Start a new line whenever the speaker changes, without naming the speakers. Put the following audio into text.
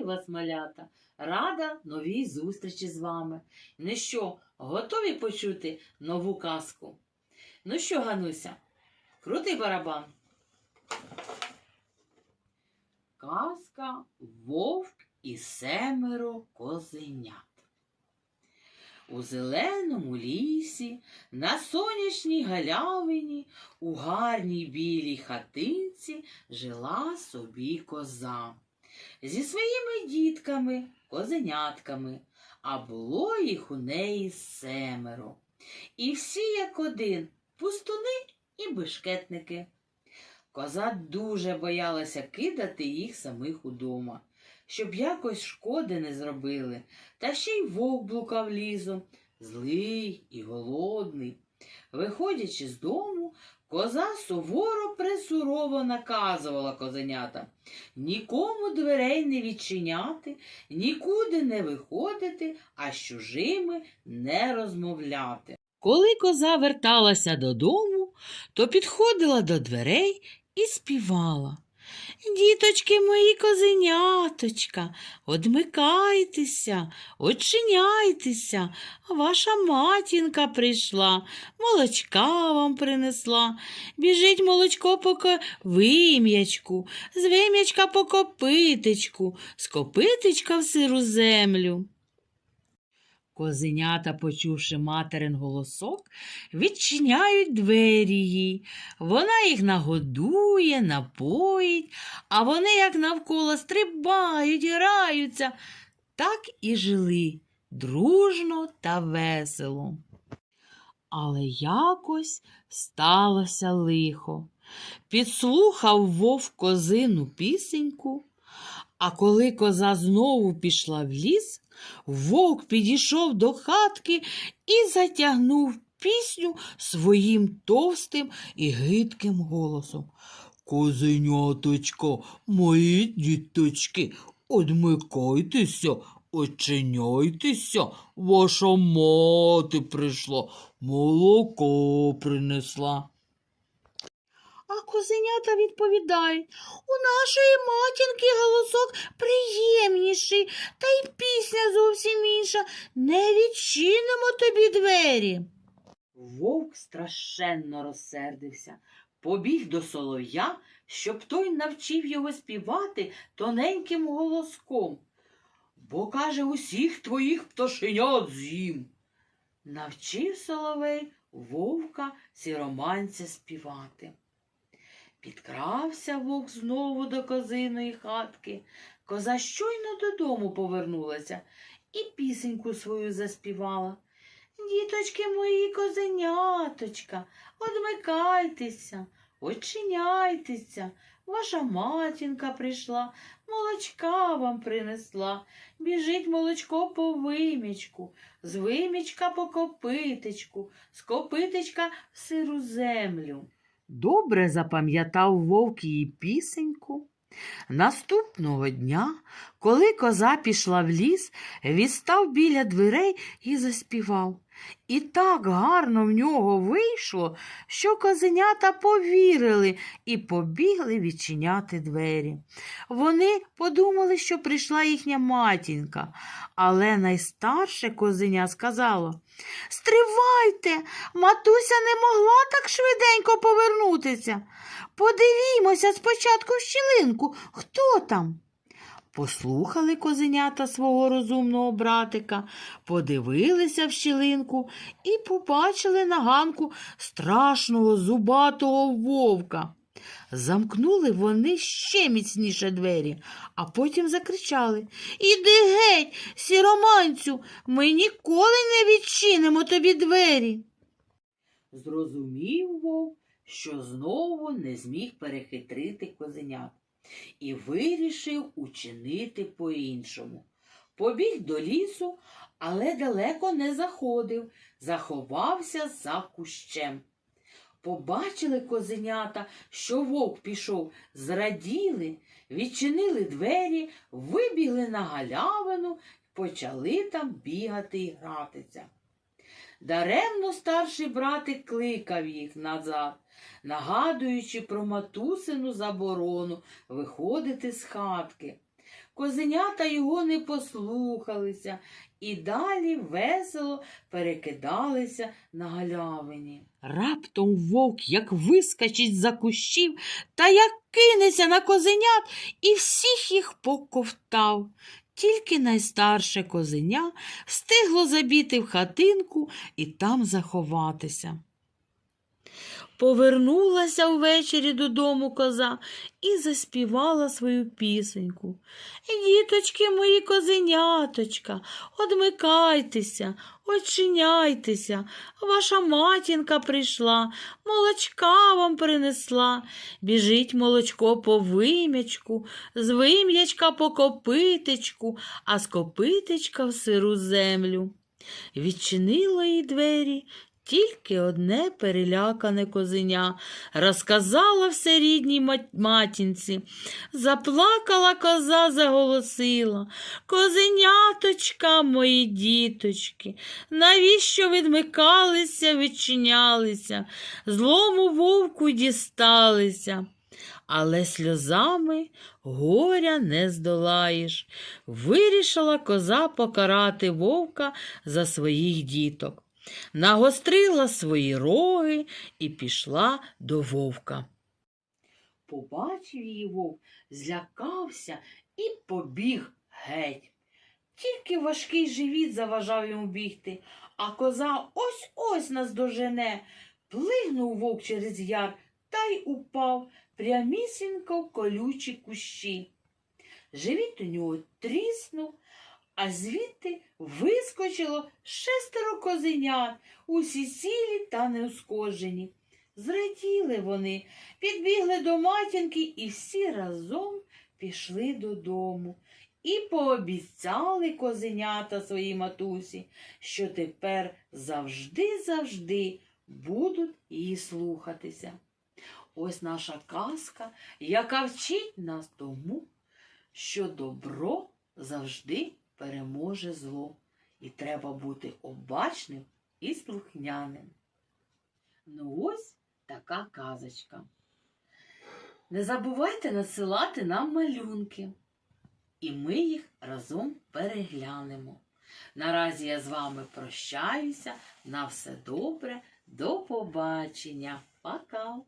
Вітаю вас, малята! Рада новій зустрічі з вами. Ну що, готові почути нову казку? Ну що, Гануся, крутий барабан. Казка Вовк і семеро козенят. У зеленому лісі, на сонячній галявині, у гарній білій хатинці жила собі коза зі своїми дітками, козенятками, а було їх у неї семеро. І всі як один пустуни і бешкетники. Коза дуже боялася кидати їх самих удома, щоб якось шкоди не зробили, та ще й вовк блукав лізом, злий і голодний. Виходячи з дому, коза суворо присурово наказувала козенятам нікому дверей не відчиняти, нікуди не виходити, а з чужими не розмовляти. Коли коза верталася додому, то підходила до дверей і співала. Діточки мої козеняточка, одмикайтеся, очиняйтеся, ваша матінка прийшла, молочка вам принесла. Біжить молочко по вим'ячку, з вим'ячка по копитечку, з копитечка в сиру землю. Козенята, почувши материн голосок, відчиняють двері їй. Вона їх нагодує, напоїть, а вони, як навколо, стрибають, граються. Так і жили дружно та весело. Але якось сталося лихо. Підслухав вовк козину пісеньку, а коли коза знову пішла в ліс, вовк підійшов до хатки і затягнув пісню своїм товстим і гидким голосом. Козеняточка, мої діточки, одмикайтеся, очиняйтеся, ваша мати прийшла, молоко принесла. А козенята відповідають, у нашої матінки голосок приємніший, та й пісня зовсім інша. Не відчинимо тобі двері. Вовк страшенно розсердився, побіг до солов'я, щоб той навчив його співати тоненьким голоском. Бо, каже, усіх твоїх пташенят з'їм. Навчив соловей вовка сіроманця співати. Підкрався вовк знову до козиної хатки. Коза щойно додому повернулася і пісеньку свою заспівала. Діточки мої козеняточка, одмикайтеся, очиняйтеся, ваша матінка прийшла, молочка вам принесла. Біжить молочко по вимічку, з вимічка по копитечку, з копитечка в сиру землю. Добре запам'ятав вовк її пісеньку. Наступного дня, коли коза пішла в ліс, відстав біля дверей і заспівав. І так гарно в нього вийшло, що козенята повірили і побігли відчиняти двері. Вони подумали, що прийшла їхня матінка, але найстарше козеня сказало Стривайте, матуся не могла так швиденько повернутися. Подивімося спочатку в щілинку, хто там. Послухали козенята свого розумного братика, подивилися в щілинку і побачили на ганку страшного зубатого вовка. Замкнули вони ще міцніше двері, а потім закричали Іди геть, сіроманцю, ми ніколи не відчинимо тобі двері. Зрозумів вовк, що знову не зміг перехитрити козенят і вирішив учинити по-іншому. Побіг до лісу, але далеко не заходив, заховався за кущем. Побачили козенята, що вовк пішов, зраділи, відчинили двері, вибігли на галявину, почали там бігати і гратися. Даремно старший братик кликав їх назад, нагадуючи про матусину заборону виходити з хатки. козенята його не послухалися і далі весело перекидалися на галявині. Раптом вовк як вискочить за кущів та як кинеться на козенят і всіх їх поковтав. Тільки найстарше козеня встигло забіти в хатинку і там заховатися. Повернулася ввечері додому коза і заспівала свою пісеньку. Діточки мої козеняточка, одмикайтеся, очиняйтеся, ваша матінка прийшла, молочка вам принесла. Біжить молочко по вим'ячку, з вим'ячка по копитечку, а з копитечка в сиру землю. Відчинило їй двері тільки одне перелякане козеня, розказала все рідній матінці. Заплакала коза, заголосила. Козеняточка, мої діточки, навіщо відмикалися, відчинялися, злому вовку дісталися. Але сльозами горя не здолаєш. Вирішила коза покарати вовка за своїх діток. Нагострила свої роги і пішла до вовка. Побачив її вовк, злякався і побіг геть. Тільки важкий живіт заважав йому бігти, а коза ось ось наздожене. Плигнув вовк через яр та й упав прямісінько в колючі кущі. Живіт у нього тріснув, а звідти вискочило шестеро козенят, усі сілі та неускожені. Зраділи вони, підбігли до матінки і всі разом пішли додому. І пообіцяли козенята своїй матусі, що тепер завжди-завжди будуть її слухатися. Ось наша казка, яка вчить нас тому, що добро завжди переможе зло, і треба бути обачним і слухняним. Ну ось така казочка. Не забувайте надсилати нам малюнки, і ми їх разом переглянемо. Наразі я з вами прощаюся. На все добре, до побачення. Пока!